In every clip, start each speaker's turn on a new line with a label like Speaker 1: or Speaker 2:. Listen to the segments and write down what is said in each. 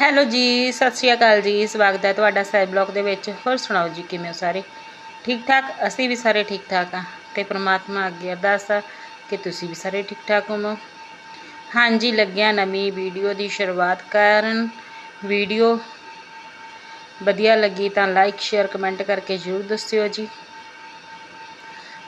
Speaker 1: Hello ਜੀ, ਸਤਿ ਸ਼੍ਰੀ ਅਕਾਲ ਜੀ। ਸਵਾਗਤ ਹੈ ਤੁਹਾਡਾ ਸਾਈਬ ਬਲੌਗ ਦੇ ਵਿੱਚ। ਹੋਰ ਸੁਣਾਓ ਜੀ, ਕਿਵੇਂ ਹੋ ਸਾਰੇ? ਠੀਕ ਠਾਕ? ਅਸੀਂ ਵੀ ਸਾਰੇ ਠੀਕ ਠਾਕ ਆ ਤੇ ਪ੍ਰਮਾਤਮਾ ਅੱਗੇ ਅਰਦਾਸ ਆ ਕਿ ਤੁਸੀਂ ਵੀ ਸਾਰੇ ਠੀਕ ਠਾਕ ਹੋਵੋ। ਹਾਂਜੀ, ਲੱਗਿਆ ਨਵੀਂ ਵੀਡੀਓ ਦੀ ਸ਼ੁਰੂਆਤ ਕਰਨ। ਵੀਡੀਓ ਵਧੀਆ ਲੱਗੀ ਤਾਂ ਲਾਈਕ ਸ਼ੇਅਰ ਕਮੈਂਟ ਕਰਕੇ ਜ਼ਰੂਰ ਦੱਸਿਓ ਜੀ।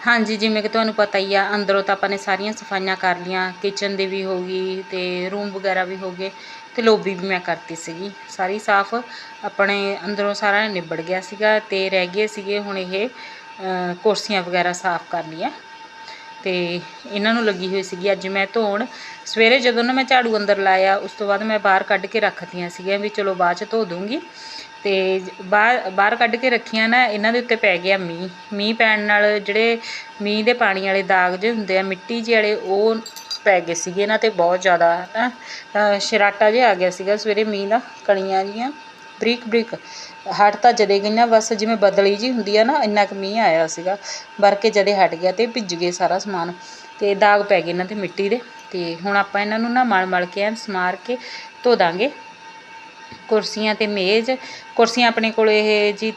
Speaker 1: ਹਾਂਜੀ, ਜਿਵੇਂ ਕਿ ਤੁਹਾਨੂੰ ਪਤਾ ਹੀ ਆ, ਅੰਦਰੋਂ ਤਾਂ ਆਪਾਂ ਨੇ ਸਾਰੀਆਂ ਸਫਾਈਆਂ ਕਰ ਲੀਆਂ। ਕਿਚਨ ਦੀ ਵੀ ਹੋ ਗਈ ਤੇ ਰੂਮ ਵਗੈਰਾ ਵੀ ਹੋ ਗਏ। ਤੇ ਲੋਬੀ ਵੀ ਮੈਂ ਕਰਤੀ ਸੀਗੀ। ਸਾਰੀ ਸਾਫ਼ ਆਪਣੇ ਅੰਦਰੋਂ ਸਾਰਾ ਨਿਬੜ ਗਿਆ ਸੀਗਾ ਤੇ ਰਹਿ ਗਏ ਸੀਗੇ ਹੁਣ ਇਹ ਕੁਰਸੀਆਂ ਵਗੈਰਾ ਸਾਫ਼ ਕਰਨੀਆਂ ਲਈਆਂ। ਤੇ ਇਹਨਾਂ ਨੂੰ ਲੱਗੀ ਹੋਈ ਸੀਗੀ ਅੱਜ ਮੈਂ ਧੋਣ। ਸਵੇਰੇ ਜਦੋਂ ਨਾ ਮੈਂ ਝਾੜੂ ਅੰਦਰ ਲਾਇਆ, ਉਸ ਤੋਂ ਬਾਅਦ ਮੈਂ ਬਾਹਰ ਕੱਢ ਕੇ ਰੱਖਤੀਆਂ ਸੀਗੀਆਂ ਵੀ ਚਲੋ ਬਾਅਦ ਚ ਧੋ ਦੂੰਗੀ। ਤੇ ਬਾਹਰ ਬਾਹਰ ਕੱਢ ਕੇ ਰੱਖੀਆਂ ਨਾ, ਇਹਨਾਂ ਦੇ ਉੱਤੇ ਪੈ ਗਿਆ ਮੀਂਹ। ਮੀਂਹ ਪੈਣ ਨਾਲ ਜਿਹੜੇ ਮੀਂਹ ਦੇ ਪਾਣੀ ਵਾਲੇ ਦਾਗ ਜੇ ਹੁੰਦੇ ਆ, ਮਿੱਟੀ ਜਿਹੇ ਵਾਲੇ, ਉਹ ਪੈ ਗਏ ਸੀਗੇ ਇਹਨਾਂ ਤੇ ਬਹੁਤ ਜ਼ਿਆਦਾ ਸ਼ਰਾਟਾ ਜਿਹਾ ਆ ਗਿਆ ਸੀਗਾ ਸਵੇਰੇ ਮੀਂਹ ਦਾ, ਕਣੀਆਂ ਜੀਆਂ, ਬਰੀਕ ਬਰੀਕ। ਹਟ ਤਾਂ ਜਦੇ ਗਈਆਂ, ਬਸ ਜਿਵੇਂ ਬਦਲੀ ਜੀ ਹੁੰਦੀ ਆ ਨਾ, ਇੰਨਾ ਕੁ ਮੀਂਹ ਆਇਆ ਸੀਗਾ, ਵਰਕੇ ਜਦੇ ਹਟ ਗਿਆ ਤੇ ਭਿੱਜ ਗਏ ਸਾਰਾ ਸਮਾਨ। ਤੇ ਦਾਗ ਪੈ ਗਏ ਇਹਨਾਂ ਤੇ ਮਿੱਟੀ ਦੇ। ਤੇ ਹੁਣ ਆਪਾਂ ਇਹਨਾਂ ਨੂੰ ਨਾ ਮਲ ਮਲ ਕੇ ਐਨ ਸਮਾਰ ਕੇ ਧੋ ਦਾਂਗੇ। ਕੁਰਸੀਆਂ ਤੇ ਮੇਜ਼, ਕੁਰਸੀਆਂ ਆਪਣੇ ਕੋਲ ਇਹ ਜੀ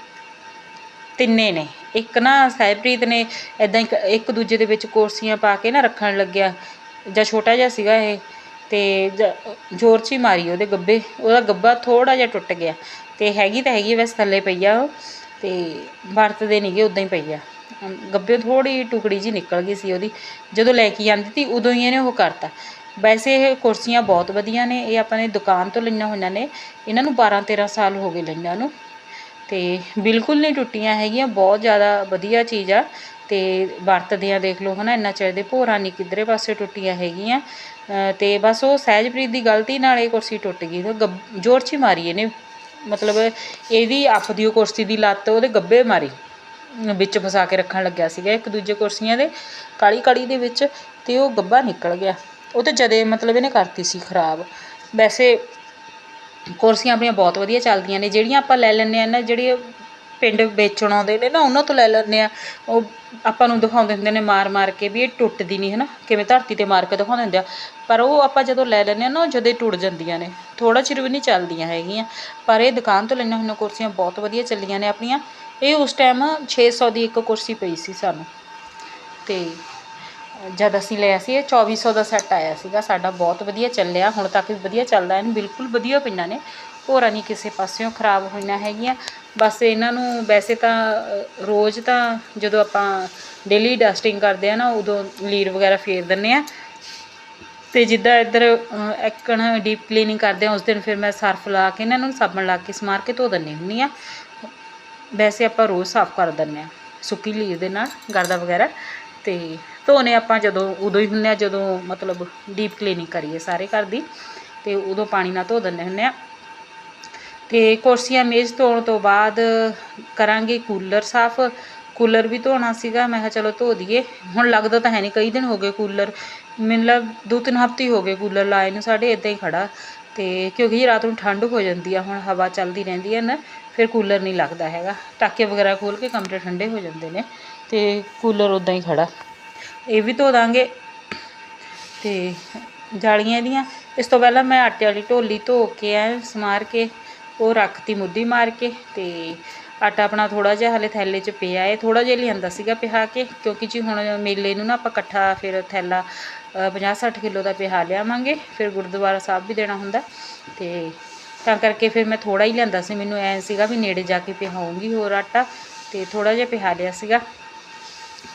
Speaker 1: ਤਿੰਨੇ ਨੇ। ਇੱਕ ਨਾ ਸਾਹਿਬਪ੍ਰੀਤ ਨੇ ਇਦਾਂ ਇੱਕ ਦੂਜੇ ਦੇ ਵਿੱਚ ਕੁਰਸੀਆਂ ਪਾ ਕੇ ਨਾ ਰੱਖਣ ਲੱਗਿਆ। ਜਾਂ ਛੋਟਾ ਜਿਹਾ ਸੀਗਾ ਇਹ ਅਤੇ ਜ- ਜ਼ੋਰ 'ਚ ਹੀ ਮਾਰੀ ਉਹਦੇ ਗੱਭੇ ਉਹਦਾ ਗੱਭਾ ਥੋੜ੍ਹਾ ਜਿਹਾ ਟੁੱਟ ਗਿਆ ਅਤੇ ਹੈਗੀ ਤਾਂ ਹੈਗੀ ਵੈਸੇ ਥੱਲੇ ਪਈ ਆ ਉਹ ਅਤੇ ਵਰਤਦੇ ਨਹੀਂ ਨਹੀਂਗੇ ਉੱਦਾਂ ਹੀ ਪਈ ਆ। ਗੱਭੇ ਥੋੜ੍ਹੀ ਟੁਕੜੀ ਜੀ ਨਿਕਲ ਗਈ ਸੀ ਉਹਦੀ। ਜਦੋਂ ਲੈ ਕੇ ਆਉਂਦੀ ਤੀ, ਉਦੋਂ ਹੀ ਇਹਨੇ ਉਹ ਕਰਤਾ। ਵੈਸੇ ਇਹ ਕੁਰਸੀਆਂ ਬਹੁਤ ਵਧੀਆ ਨੇ, ਇਹ ਆਪਾਂ ਨੇ ਦੁਕਾਨ ਤੋਂ ਲਈਆਂ ਹੋਈਆਂ ਨੇ। ਇਹਨਾਂ ਨੂੰ 12 13 ਸਾਲ ਹੋ ਗਏ ਲਈਆਂ ਨੂੰ। ਅਤੇ ਬਿਲਕੁਲ ਨਹੀਂ ਟੁੱਟੀਆਂ ਹੈਗੀਆਂ, ਬਹੁਤ ਜ਼ਿਆਦਾ ਵਧੀਆ ਚੀਜ਼ ਆ। ਅਤੇ ਵਰਤਦਿਆਂ ਦੇਖ ਲਓ ਹੈ ਨਾ ਇੰਨਾ ਚਿਰ ਦੇ ਭੋਰਾ ਨਹੀਂ ਕਿਧਰੇ ਪਾਸੇ ਟੁੱਟੀਆਂ ਹੈਗੀਆਂ। ਅਤੇ ਬਸ ਉਹ ਸਹਿਜਪ੍ਰੀਤ ਦੀ ਗਲਤੀ ਨਾਲ ਇਹ ਕੁਰਸੀ ਟੁੱਟ ਗਈ। ਗੱਬ- ਜ਼ੋਰ 'ਚ ਹੀ ਮਾਰੀ ਇਹਨੇ। ਮਤਲਬ ਇਹਦੀ ਆਪਦੀ ਉਹ ਕੁਰਸੀ ਦੀ ਲੱਤ ਉਹਦੇ ਗੱਬੇ ਮਾਰੀ। ਵਿੱਚ ਫਸਾ ਕੇ ਰੱਖਣ ਲੱਗਿਆ ਸੀਗਾ ਇੱਕ ਦੂਜੇ ਕੁਰਸੀਆਂ ਦੇ ਕਾਲੀ ਕਾਲੀ ਦੇ ਵਿੱਚ ਅਤੇ ਉਹ ਗੱਬਾ ਨਿਕਲ ਗਿਆ। ਉਹ ਤਾਂ ਜਦੇ ਮਤਲਬ ਇਹਨੇ ਕਰਤੀ ਸੀ ਖਰਾਬ। ਵੈਸੇ ਕੁਰਸੀਆਂ ਆਪਣੀਆਂ ਬਹੁਤ ਵਧੀਆ ਚੱਲਦੀਆਂ ਨੇ। ਜਿਹੜੀਆਂ ਆਪਾਂ ਲੈ ਲੈਂਦੇ ਆ ਨਾ, ਜਿਹੜੀ ਪਿੰਡ ਵੇਚਣ ਆਉਂਦੇ ਨੇ ਨਾ, ਉਹਨਾਂ ਤੋਂ ਲੈ ਲੈਂਦੇ ਆ। ਉਹ ਆਪਾਂ ਨੂੰ ਦਿਖਾਉਂਦੇ ਹੁੰਦੇ ਨੇ ਮਾਰ ਮਾਰ ਕੇ ਵੀ ਇਹ ਟੁੱਟਦੀ ਨਹੀਂ ਹੈ ਨਾ ਕਿਵੇਂ ਧਰਤੀ ਤੇ ਮਾਰ ਕੇ ਦਿਖਾਉਂਦੇ ਹੁੰਦੇ ਆ। ਪਰ ਉਹ ਆਪਾਂ ਜਦੋਂ ਲੈ ਲੈਂਦੇ ਆ ਨਾ ਉਹ ਜਦੇ ਟੁੱਟ ਜਾਂਦੀਆਂ ਨੇ। ਥੋੜਾ ਚਿਰ ਵੀ ਨਹੀਂ ਚੱਲਦੀਆਂ ਹੈਗੀਆਂ। ਪਰ ਇਹ ਦੁਕਾਨ ਤੋਂ ਲਈਆਂ ਹੋਈਆਂ ਕੁਰਸੀਆਂ ਬਹੁਤ ਵਧੀਆ ਚੱਲੀਆਂ ਨੇ ਆਪਣੀਆਂ। ਇਹ ਉਸ ਟਾਈਮ 600 ਦੀ ਇੱਕ ਕੁਰਸੀ ਪਈ ਸੀ ਸਾਨੂੰ। ਤੇ ਜਦ ਅਸੀਂ ਲਿਆ ਸੀ, ਇਹ 2400 ਦਾ ਸੈੱਟ ਆਇਆ ਸੀਗਾ। ਸਾਡਾ ਬਹੁਤ ਵਧੀਆ ਚੱਲਿਆ। ਹੁਣ ਤੱਕ ਵੀ ਵਧੀਆ ਚੱਲਦਾ, ਇਹਨੂੰ ਬਿਲਕੁਲ ਵਧੀਆ ਪਈਆਂ ਨੇ ਹੋਰਾਂ ਨਹੀਂ ਕਿਸੇ ਪਾਸਿਓਂ ਖਰਾਬ ਹੋਈਆਂ ਹੈਗੀਆਂ। ਬਸ ਇਹਨਾਂ ਨੂੰ ਵੈਸੇ ਤਾਂ ਰੋਜ਼ ਤਾਂ ਜਦੋਂ ਆਪਾਂ ਡੇਲੀ ਡਸਟਿੰਗ ਕਰਦੇ ਆ ਨਾ ਉਦੋਂ ਲੀਰ ਵਗੈਰਾ ਫੇਰ ਦਿੰਨੇ ਆ। ਤੇ ਜਿੱਦਾਂ ਇੱਧਰ ਅ, ਐਕਣ ਡੀਪ ਕਲੀਨਿੰਗ ਕਰਦੇ ਆ ਉਸ ਦਿਨ ਫਿਰ ਮੈਂ ਸਰਫ ਲਾ ਕੇ ਇਹਨਾਂ ਨੂੰ ਸਾਬਣ ਲਾ ਕੇ ਸਮਾਰ ਕੇ ਧੋ ਦਿੰਨੀ ਹੁੰਨੀ ਆ। ਵੈਸੇ ਆਪਾਂ ਰੋਜ਼ ਸਾਫ਼ ਕਰ ਦਿੰਨੇ ਆ ਸੁੱਕੀ ਲੀਰ ਦੇ ਨਾਲ ਗਰਦਾ ਵਗੈਰਾ। ਤੇ ਧੋਨੇ ਆਪਾਂ ਜਦੋਂ ਉਦੋਂ ਹੀ ਹੁੰਨੇ ਆ ਜਦੋਂ ਮਤਲਬ ਡੀਪ ਕਲੀਨਿੰਗ ਕਰੀਏ ਸਾਰੇ ਘਰ ਦੀ। ਤੇ ਉਦੋਂ ਪਾਣੀ ਨਾਲ ਧੋ ਦਿੰਦੇ ਹੁੰਨੇ ਆ। ਤੇ ਕੁਰਸੀਆਂ ਮੇਜ਼ ਧੋਣ ਤੋਂ ਬਾਅਦ ਕਰਾਂਗੇ ਕੂਲਰ ਸਾਫ਼। ਕੂਲਰ ਵੀ ਧੋਣਾ ਸੀਗਾ, ਮੈਂ ਕਿਹਾ ਚਲੋ ਧੋ ਦਈਏ। ਹੁਣ ਲੱਗਦਾ ਤਾਂ ਹੈ ਨਹੀਂ, ਕਈ ਦਿਨ ਹੋ ਗਏ ਕੂਲਰ। ਮੈਨੂੰ ਲੱਗ, ਦੋ ਤਿੰਨ ਹਫ਼ਤੇ ਹੋ ਗਏ ਕੂਲਰ ਲਾਏ ਨੂੰ, ਸਾਡੇ ਇਦਾਂ ਹੀ ਖੜਾ। ਤੇ ਕਿਉਂਕਿ ਜੀ ਰਾਤ ਨੂੰ ਠੰਡ ਹੋ ਜਾਂਦੀ ਆ, ਹੁਣ ਹਵਾ ਚੱਲਦੀ ਰਹਿੰਦੀ ਹੈ ਨਾ, ਫਿਰ ਕੂਲਰ ਨਹੀਂ ਲੱਗਦਾ ਹੈਗਾ। ਟਾਕੇ ਵਗੈਰਾ ਖੋਲ ਕੇ ਕਮਰੇ ਠੰਡੇ ਹੋ ਜਾਂਦੇ ਨੇ, ਤੇ ਕੂਲਰ ਉਦਾਂ ਹੀ ਖੜਾ। ਇਹ ਵੀ ਧੋ ਦਾਂਗੇ। ਤੇ ਜਾਲੀਆਂ ਇਹਦੀਆਂ, ਇਸ ਤੋਂ ਪਹਿਲਾਂ ਮੈਂ ਆਟੇ ਵਾਲੀ ਢੋਲੀ ਧੋ ਕੇ ਐ ਸਮਾਰ ਕੇ ਉਹ ਰੱਖਤੀ ਮੁੱਦੀ ਮਾਰ ਕੇ ਤੇ ਆਟਾ ਆਪਣਾ ਥੋੜਾ ਜਿਹਾ ਹਲੇ ਥੈਲੇ 'ਚ ਪਿਆ ਏ ਥੋੜਾ ਜਿਹਾ ਲਿਆਂਦਾ ਸੀਗਾ ਪਿਹਾ ਕੇ, ਕਿਉਂਕਿ ਜੀ ਹੁਣ ਮੇਲੇ ਨੂੰ ਨਾ ਆਪਾਂ ਇਕੱਠਾ ਫਿਰ ਥੈਲਾ 50-60 ਕਿਲੋ ਦਾ ਪਿਹਾ ਲਿਆਵਾਂਗੇ, ਫਿਰ ਗੁਰਦੁਆਰਾ ਸਾਹਿਬ ਵੀ ਦੇਣਾ ਹੁੰਦਾ। ਤੇ ਤਾਂ ਕਰਕੇ ਫਿਰ ਮੈਂ ਥੋੜਾ ਹੀ ਲਿਆਂਦਾ ਸੀ। ਮੈਨੂੰ ਐ ਸੀਗਾ ਵੀ ਨੇੜੇ ਜਾ ਕੇ ਪਿਹਾਉਂਗੀ ਹੋਰ ਆਟਾ ਤੇ ਥੋੜਾ ਜਿਹਾ ਪਿਹਾ ਲਿਆ ਸੀਗਾ।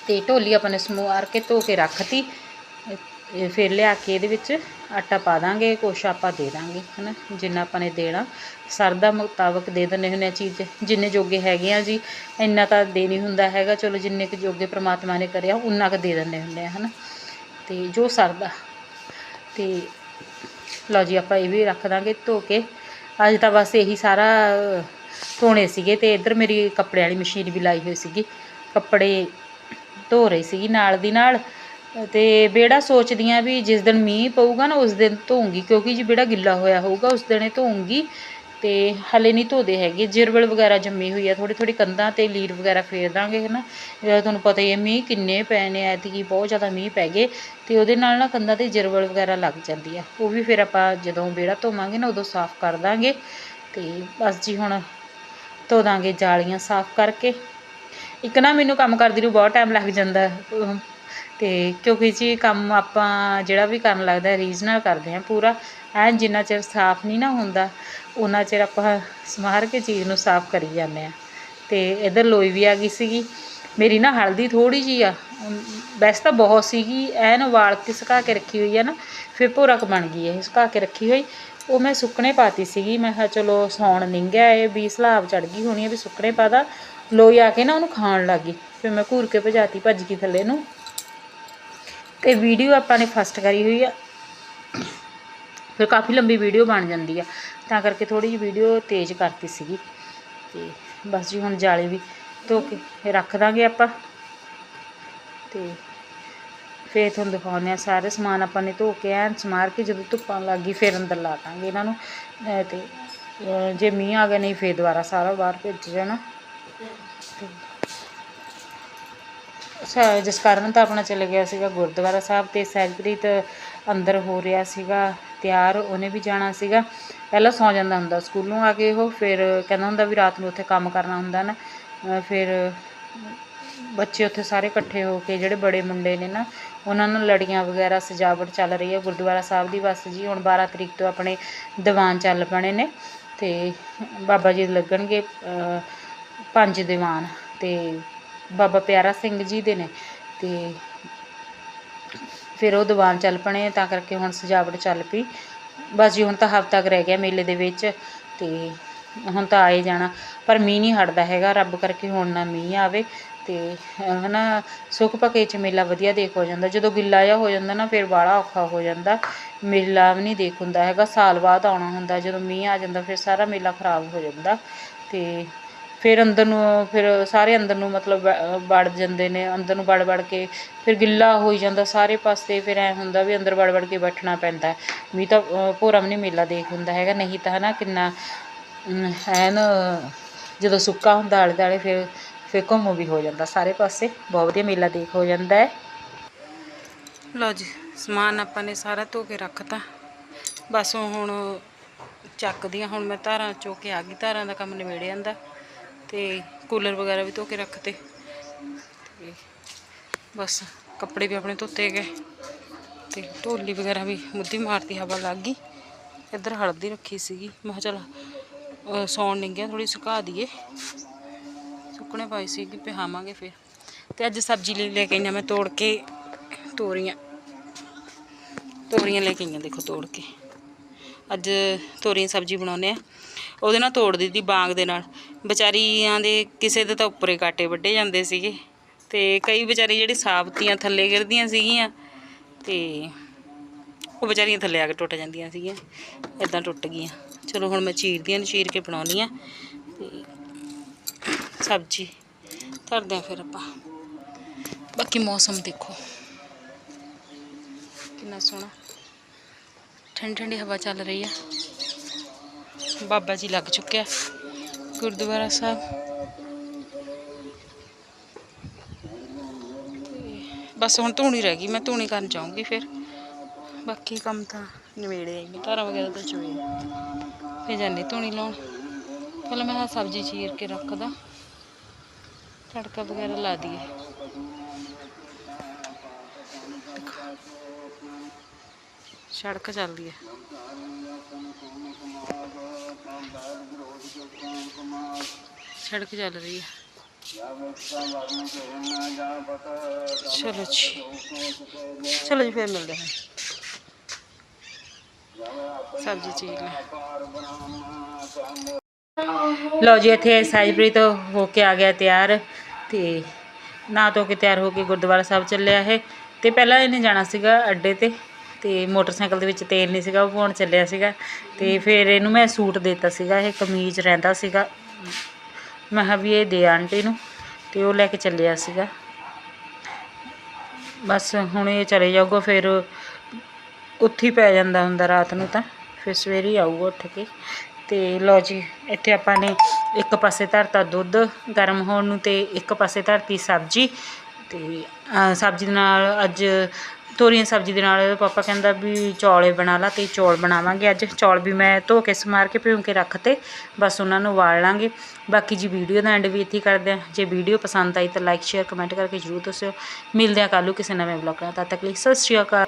Speaker 1: ਤੇ ਢੋਲੀ ਆਪਾਂ ਨੇ ਸਮੂਹ ਆਰ ਕੇ ਧੋ ਕੇ ਰੱਖਤੀ। ਇਹ ਫਿਰ ਲਿਆ ਕੇ ਇਹਦੇ ਵਿੱਚ ਆਟਾ ਪਾ ਦਾਂਗੇ, ਕੁਛ ਆਪਾਂ ਦੇ ਦਾਂਗੇ, ਹਨਾ? ਜਿੰਨਾ ਆਪਾਂ ਨੇ ਦੇਣਾ। ਸਰਦਾ ਮੁਤਾਬਕ ਦੇ ਦਿੰਦੇ ਹੁੰਦੇ ਆ ਚੀਜ਼, ਜਿੰਨੇ ਜੋਗੇ ਹੈਗੇ ਆ ਜੀ, ਇੰਨਾ ਤਾਂ ਦੇ ਨਹੀਂ ਹੁੰਦਾ ਹੈਗਾ। ਚਲੋ, ਜਿੰਨੇ ਕੁ ਜੋਗੇ ਪ੍ਰਮਾਤਮਾ ਨੇ ਕਰਿਆ, ਉਨਾ ਕੁ ਦੇ ਦਿੰਦੇ ਹੁੰਦੇ ਆ, ਹਨਾ? ਤੇ ਜੋ ਸਰਦਾ ਤੇ ਲਓ ਜੀ, ਆਪਾਂ ਇਹ ਵੀ ਰੱਖ ਦਾਂਗੇ ਧੋ ਕੇ। ਅੱਜ ਤਾਂ ਬਸ ਇਹੀ ਸਾਰਾ, ਧੋਣੇ ਸੀਗੇ ਤੇ ਇੱਧਰ ਮੇਰੀ ਕੱਪੜੇ ਵਾਲੀ ਮਸ਼ੀਨ ਵੀ ਲਾਈ ਹੋਈ ਸੀਗੀ। ਕੱਪੜੇ ਧੋ ਰਹੀ ਸੀਗੀ ਨਾਲ ਦੀ ਨਾਲ। ਤੇ ਬੇੜਾ ਸੋਚਦੀ ਆ ਵੀ ਜਿਸ ਦਿਨ ਮੀਂਹ ਪਊਗਾ ਨਾ, ਉਸ ਦਿਨ ਧੋਊਂਗੀ, ਕਿਉਂਕਿ ਜੀ ਬੇੜਾ ਗਿੱਲਾ ਹੋਇਆ ਹੋਊਗਾ, ਉਸ ਦਿਨ ਇਹ ਧੋਊਂਗੀ ਤੇ ਹਲੇ ਨਹੀਂ ਧੋਦੇ ਹੈਗੇ। ਜਿਰਵਲ ਵਗੈਰਾ ਜੰਮੀ ਹੋਈ ਆ ਥੋੜੀ ਥੋੜੀ ਕੰਧਾਂ ਤੇ ਲੀਰ ਵਗੈਰਾ ਫੇਰ ਦਾਂਗੇ ਹਨਾ ਜਿਹੜਾ ਤੁਹਾਨੂੰ ਪਤਾ ਹੀ ਹੈ, ਮੀਂਹ ਕਿੰਨੇ ਪਏ ਨੇ ਐਤਕੀ ਬਹੁਤ ਜ਼ਿਆਦਾ ਮੀਂਹ ਪੈ ਗਏ ਤੇ ਉਹਦੇ ਨਾਲ ਨਾ ਕੰਧਾਂ ਤੇ ਜਿਰਵਲ ਵਗੈਰਾ ਲੱਗ ਜਾਂਦੀ ਆ। ਉਹ ਵੀ ਫਿਰ ਆਪਾਂ ਜਦੋਂ ਵਿਹੜਾ ਧੋਵਾਂਗੇ ਨਾ, ਉਦੋਂ ਸਾਫ਼ ਕਰ ਦਾਂਗੇ ਤੇ ਬਸ ਜੀ ਹੁਣ ਧੋ ਦਾਂਗੇ ਜਾਲੀਆਂ ਸਾਫ਼ ਕਰਕੇ। ਇੱਕ ਨਾ ਮੈਨੂੰ ਕੰਮ ਕਰਦੀ ਨੂੰ ਬਹੁਤ ਟਾਈਮ ਲੱਗ ਜਾਂਦਾ ਅਤੇ ਕਿਉਂਕਿ ਜੀ ਕੰਮ ਆਪਾਂ ਜਿਹੜਾ ਵੀ ਕਰਨ ਲੱਗਦਾ ਰੀਜਨਲ ਕਰਦੇ ਹਾਂ ਪੂਰਾ। ਐਨ ਜਿੰਨਾ ਚਿਰ ਸਾਫ਼ ਨਹੀਂ ਨਾ ਹੁੰਦਾ ਉਨਾ ਚਿਰ ਆਪਾਂ ਸਮਾਰ ਕੇ ਚੀਜ਼ ਨੂੰ ਸਾਫ਼ ਕਰੀ ਜਾਂਦੇ ਹਾਂ। ਅਤੇ ਇੱਧਰ ਲੋਈ ਵੀ ਆ ਗਈ ਸੀਗੀ। ਮੇਰੀ ਨਾ ਹਲਦੀ ਥੋੜ੍ਹੀ ਜਿਹੀ ਆ। ਵੈਸੇ ਤਾਂ ਬਹੁਤ ਸੀਗੀ, ਐਨ ਉਬਾਲ ਕੇ ਸੁਕਾ ਕੇ ਰੱਖੀ ਹੋਈ ਆ ਨਾ, ਫਿਰ ਭੋਰਾ ਬਣ ਗਈ ਇਹ, ਸੁਕਾ ਕੇ ਰੱਖੀ ਹੋਈ। ਉਹ ਮੈਂ ਸੁੱਕਣੇ ਪਾਤੀ ਸੀਗੀ। ਮੈਂ ਕਿਹਾ ਚਲੋ ਸੌਣ ਨਿੰਗਿਆ ਇਹ, ਵੀ ਸਲਾਬ ਚੜ ਗਈ ਹੋਣੀ ਆ ਵੀ ਸੁੱਕਣੇ ਪਾਦਾ ਲੋਈ ਆ ਕੇ ਨਾ ਉਹਨੂੰ ਖਾਣ ਲੱਗ ਗਈ। ਫਿਰ ਮੈਂ ਘੂਰ ਕੇ ਭਜਾਤੀ ਭੱਜ ਗਈ ਥੱਲੇ ਨੂੰ। ਤੇ ਵੀਡੀਓ ਆਪਾਂ ਨੇ ਫਸਟ ਕਰੀ ਹੋਈ ਆ। ਫਿਰ ਕਾਫੀ ਲੰਬੀ ਵੀਡੀਓ ਬਣ ਜਾਂਦੀ ਆ। ਤਾਂ ਕਰਕੇ ਥੋੜੀ ਜਿਹੀ ਵੀਡੀਓ ਤੇਜ਼ ਕਰਤੀ ਸੀਗੀ। ਤੇ ਬਸ ਜੀ ਹੁਣ ਜਾਲੇ ਵੀ ਧੋ ਕੇ ਰੱਖ ਦਾਂਗੇ ਆਪਾਂ। ਤੇ ਫੇਰ ਤੁਹਾਨੂੰ ਦਿਖਾਉਂਦੇ ਆ ਸਾਰੇ ਸਮਾਨ ਆਪਾਂ ਨੇ ਧੋ ਕੇ ਐਨ ਸਮਾਰ ਕੇ ਜਦੋਂ ਧੁੱਪਾਂ ਲੱਗ ਗਈ ਫਿਰ ਅੰਦਰ ਲਾ ਦਾਂਗੇ ਇਹਨਾਂ ਨੂੰ। ਅਹ ਤੇ ਜੇ ਮੀਂਹ ਆ ਗਿਆ ਨਹੀਂ ਫੇਰ ਦੁਬਾਰਾ ਸਾਰਾ ਬਾਹਰ ਭੇਜ ਜਾਣਾ। ਸ ਜਿਸ ਕਾਰਨ ਤਾਂ ਆਪਣਾ ਚਲੇ ਗਿਆ ਸੀਗਾ ਗੁਰਦੁਆਰਾ ਸਾਹਿਬ ਅਤੇ ਸਹਿਜਪ੍ਰੀਤ ਅੰਦਰ ਹੋ ਰਿਹਾ ਸੀਗਾ, ਤਿਆਰ, ਉਹਨੇ ਵੀ ਜਾਣਾ ਸੀਗਾ। ਪਹਿਲਾਂ ਸੌਂ ਜਾਂਦਾ ਹੁੰਦਾ ਸਕੂਲੋਂ ਆ ਕੇ ਉਹ, ਫਿਰ ਕਹਿੰਦਾ ਹੁੰਦਾ ਵੀ ਰਾਤ ਨੂੰ ਉੱਥੇ ਕੰਮ ਕਰਨਾ ਹੁੰਦਾ ਨਾ। ਫਿਰ ਬੱਚੇ ਉੱਥੇ ਸਾਰੇ ਇਕੱਠੇ ਹੋ ਕੇ, ਜਿਹੜੇ ਬੜੇ ਮੁੰਡੇ ਨੇ ਨਾ, ਉਹਨਾਂ ਨੂੰ ਲੜੀਆਂ ਵਗੈਰਾ, ਸਜਾਵਟ ਚੱਲ ਰਹੀ ਹੈ ਗੁਰਦੁਆਰਾ ਸਾਹਿਬ ਦੀ। ਬਸ ਜੀ, ਹੁਣ 12 ਤਰੀਕ ਤੋਂ ਆਪਣੇ ਦੀਵਾਨ ਚੱਲ ਪਣੇ ਨੇ ਤੇ ਬਾਬਾ ਜੀ ਲੱਗਣਗੇ ਪੰਜ ਦੀਵਾਨ ਤੇ ਬਾਬਾ ਪਿਆਰਾ ਸਿੰਘ ਜੀ ਦੇ ਨੇ ਤੇ ਫਿਰ ਉਹ ਦੀਵਾਨ ਚੱਲ ਪਣੇ, ਤਾਂ ਕਰਕੇ ਹੁਣ ਸਜਾਵਟ ਚੱਲ ਪਈ। ਬਸ ਜੀ ਹੁਣ ਤਾਂ ਹਫ਼ਤਾ ਕੁ ਰਹਿ ਗਿਆ ਮੇਲੇ ਦੇ ਵਿੱਚ ਤੇ ਹੁਣ ਤਾਂ ਆਏ ਜਾਣਾ, ਪਰ ਮੀਂਹ ਨਹੀਂ ਹਟਦਾ ਹੈਗਾ, ਰੱਬ ਕਰਕੇ ਹੁਣ ਨਾ ਮੀਂਹ ਆਵੇ ਤੇ ਅਹ ਹਨਾ, ਸੁੱਖ ਪਕੇ ਚ ਮੇਲਾ ਵਧੀਆ ਦੇਖ ਹੋ ਜਾਂਦਾ। ਜਦੋਂ ਗਿੱਲਾ ਜਿਹਾ ਹੋ ਜਾਂਦਾ ਨਾ, ਫਿਰ ਬਾਹਲਾ ਔਖਾ ਹੋ ਜਾਂਦਾ। ਮੇਲਾ ਵੀ ਨਹੀਂ ਦੇਖ ਹੁੰਦਾ ਹੈਗਾ, ਸਾਲ ਬਾਅਦ ਆਉਣਾ ਹੁੰਦਾ, ਜਦੋਂ ਮੀਂਹ ਆ ਜਾਂਦਾ, ਫਿਰ ਸਾਰਾ ਮੇਲਾ ਖਰਾਬ ਹੋ ਜਾਂਦਾ ਤੇ ਫਿਰ ਅੰਦਰ ਨੂੰ, ਫਿਰ ਸਾਰੇ ਅੰਦਰ ਨੂੰ ਮਤਲਬ ਵ- ਵੜ ਜਾਂਦੇ ਨੇ, ਅੰਦਰ ਨੂੰ ਵੜ ਵੜ ਕੇ। ਫਿਰ ਗਿੱਲਾ ਹੋਈ ਜਾਂਦਾ ਸਾਰੇ ਪਾਸੇ, ਫਿਰ ਐਂ ਹੁੰਦਾ ਵੀ ਅੰਦਰ ਵੜ ਵੜ ਕੇ ਬੈਠਣਾ ਪੈਂਦਾ ਵੀ ਤਾਂ ਭੋਰਾ ਵੀ ਨਹੀਂ ਮੇਲਾ ਦੇਖ ਹੁੰਦਾ ਹੈਗਾ, ਨਹੀਂ ਤਾਂ ਹਨਾ ਕਿੰਨਾ ਐਨ, ਜਦੋਂ ਸੁੱਕਾ ਹੁੰਦਾ ਆਲੇ ਦੁਆਲੇ ਫਿਰ ਫਿਰ ਘੁੰਮ ਵੀ ਹੋ ਜਾਂਦਾ ਸਾਰੇ ਪਾਸੇ। ਬਹੁਤ ਵਧੀਆ ਮੇਲਾ ਦੇਖ ਹੋ ਜਾਂਦਾ ਹੈ। ਲਓ ਜੀ, ਸਮਾਨ ਆਪਾਂ ਨੇ ਸਾਰਾ ਧੋ ਕੇ ਰੱਖਤਾ। ਬਸ ਉਹ ਹੁਣ ਚੱਕਦੀਆਂ ਹੁਣ ਮੈਂ ਧਾਰਾਂ ਚੋ ਕੇ ਆ ਗਈ, ਧਾਰਾਂ ਦਾ ਕੰਮ ਨਿਬੇੜ ਜਾਂਦਾ। ਤੇ ਕੂਲਰ ਵਗੈਰਾ ਵੀ ਧੋ ਕੇ ਰੱਖਤੇ। ਤੇ ਬਸ ਕੱਪੜੇ ਵੀ ਆਪਣੇ ਧੋਤੇ ਗਏ। ਤੇ ਢੋਲੀ ਵਗੈਰਾ ਵੀ ਮੁੱਦੀ ਮਾਰਤੀ, ਹਵਾ ਲੱਗ ਗਈ। ਇੱਧਰ ਹਲਦੀ ਰੱਖੀ ਸੀਗੀ। ਮੈਂ ਕਿਹਾ ਚਲ ਸੌਣ ਨਹੀਂ ਗਿਆ ਥੋੜੀ ਸੁਕਾ ਦਈਏ। ਸੁੱਕਣੇ ਪਾਈ ਸੀ ਕਿ ਪਿਹਾਵਾਂਗੇ ਫਿਰ। ਤੇ ਅੱਜ ਸਬਜ਼ੀ ਲਈ ਲੈ ਕੇ ਆਈਆਂ ਮੈਂ ਤੋੜ ਕੇ ਤੋਰੀਆਂ। ਤੋਰੀਆਂ ਲੈ ਕੇ ਆਈਆਂ, ਦੇਖੋ ਤੋੜ ਕੇ। ਅੱਜ ਤੋਰੀਆਂ ਸਬਜ਼ੀ ਬਣਾਉਂਦੇ ਆ। ਉਹਦੇ ਨਾਲ ਤੋੜ ਦਿੱਤੀ ਬਾਂਗ ਦੇ ਨਾਲ। ਵਿਚਾਰੀਆਂ ਦੇ ਕਿਸੇ ਦੇ ਤਾਂ ਉੱਪਰੇ ਕਾਟੇ ਵੱਢੇ ਜਾਂਦੇ ਸੀਗੇ। ਤੇ ਕਈ ਵਿਚਾਰੀ ਜਿਹੜੀ ਸਾਬਤੀਆਂ ਥੱਲੇ ਗਿਰਦੀਆਂ ਸੀਗੀਆਂ ਤੇ ਉਹ ਵਿਚਾਰੀਆਂ ਥੱਲੇ ਆ ਕੇ ਟੁੱਟ ਜਾਂਦੀਆਂ ਸੀਗੀਆਂ। ਇਦਾਂ ਟੁੱਟ ਗਈਆਂ। ਚਲੋ ਹੁਣ ਮੈਂ ਚੀਰਦੀਆਂ ਨੂੰ ਚੀਰ ਕੇ ਬਣਾਉਣੀ ਆ ਤੇ ਸਬਜ਼ੀ ਧਰਦੇ ਆ ਫਿਰ ਆਪਾਂ। ਬਾਕੀ ਮੌਸਮ ਦੇਖੋ। ਕਿੰਨਾ ਸੋਹਣਾ। ਠੰਡੀ ਠੰਡੀ ਹਵਾ ਚੱਲ ਰਹੀ ਆ। ਬਾਬਾ ਜੀ ਲੱਗ ਚੁੱਕਿਆ ਗੁਰਦੁਆਰਾ ਸਾਹਿਬ ਤੇ ਬਸ ਹੁਣ ਧੂਣੀ ਰਹਿ ਗਈ ਮੈਂ ਧੂਣੀ ਕਰਨ ਜਾਊਂਗੀ ਫਿਰ ਬਾਕੀ ਕੰਮ ਤਾਂ ਨਿਬੇੜੇ ਆਈ ਮੈਂ ਧਾਰਾਂ ਵਗੈਰਾ ਤਾਂ ਚੋਏ ਫਿਰ ਜਾਂਦੀ ਧੂਣੀ ਲਾਉਣ ਪਹਿਲਾਂ ਮੈਂ ਆਹ ਸਬਜ਼ੀ ਚੀਰ ਕੇ ਰੱਖਦਾ ਤੜਕਾ ਵਗੈਰਾ ਲਾ ਦਈਏ ਦੇਖੋ ਸੜਕ ਚੱਲਦੀ ਹੈ ਸੜਕ ਚੱਲ ਰਹੀ ਹੈ। ਚਲੋ ਜੀ। ਚਲੋ ਜੀ, ਫਿਰ ਮਿਲਦੇ ਹਾਂ। ਸਬਜ਼ੀ ਚੀਰ ਲਓ ਜੀ, ਇੱਥੇ ਸਾਜਪ੍ਰੀਤ ਹੋ ਕੇ ਆ ਗਿਆ ਤਿਆਰ ਤੇ ਨਾ ਧੋ ਕੇ ਤਿਆਰ ਹੋ ਕੇ ਗੁਰਦੁਆਰਾ ਸਾਹਿਬ ਚੱਲਿਆ ਇਹ। ਤੇ ਪਹਿਲਾਂ ਇਹਨੇ ਜਾਣਾ ਸੀਗਾ ਅੱਡੇ ਤੇ। ਤੇ ਮੋਟਰਸਾਈਕਲ ਦੇ ਵਿੱਚ ਤੇਲ ਨਹੀਂ ਸੀਗਾ, ਉਹ ਪਾਉਣ ਚੱਲਿਆ ਸੀਗਾ ਤੇ ਫਿਰ ਇਹਨੂੰ ਮੈਂ ਸੂਟ ਦਿੱਤਾ ਸੀਗਾ, ਇਹ ਕਮੀਜ਼ ਰਹਿੰਦਾ ਸੀਗਾ। ਮੈਂ ਕਿਹਾ ਵੀ ਇਹ ਦੇ ਆਂਟੀ ਨੂੰ ਤੇ ਉਹ ਲੈ ਕੇ ਚੱਲਿਆ ਸੀਗਾ। ਬਸ ਹੁਣ ਇਹ ਚਲੇ ਜਾਊਗਾ, ਫਿਰ ਉੱਥੇ ਹੀ ਪੈ ਜਾਂਦਾ ਹੁੰਦਾ ਰਾਤ ਨੂੰ ਤਾਂ, ਫਿਰ ਸਵੇਰੇ ਆਊਗਾ ਉੱਠ ਕੇ। ਤੇ ਲਓ ਜੀ, ਇੱਥੇ ਆਪਾਂ ਨੇ ਇੱਕ ਪਾਸੇ ਧਰਤਾ ਦੁੱਧ ਗਰਮ ਹੋਣ ਨੂੰ ਤੇ ਇੱਕ ਪਾਸੇ ਧਰਤੀ ਸਬਜ਼ੀ ਤੇ ਸਬਜ਼ੀ ਦੇ ਨਾਲ ਅੱਜ ਤੋਰੀਆਂ ਸਬਜ਼ੀ ਦੇ ਨਾਲ ਪਾਪਾ ਕਹਿੰਦਾ ਵੀ ਚੌਲੇ ਬਣਾ ਲਾ, ਤੇ ਚੌਲ ਬਣਾਵਾਂਗੇ। ਅੱਜ ਚੌਲ ਵੀ ਮੈਂ ਧੋ ਕੇ ਸਮਾਰ ਕੇ ਭਿਉਂ ਕੇ ਰੱਖਤੇ ਬਸ ਉਹਨਾਂ ਨੂੰ ਵਾਲ ਲਾਂਗੇ। ਬਾਕੀ ਜੀ ਵੀਡੀਓ ਦਾ ਐਂਡ ਵੀ ਇੱਥੇ ਕਰਦੇ ਹਾਂ। ਜੇ ਵੀਡੀਓ ਪਸੰਦ ਆਈ ਤਾਂ ਲਾਈਕ ਸ਼ੇਅਰ ਕਮੈਂਟ ਕਰਕੇ ਜਰੂਰ ਦੱਸਿਓ। ਮਿਲਦੇ ਹਾਂ ਕੱਲ੍ਹ ਕਿਸੇ ਨਵੇਂ ਵਲੌਗ ਨਾਲ। ਤਦ ਤੱਕ ਲਈ ਸਤਿ ਸ਼੍ਰੀ ਅਕਾਲ।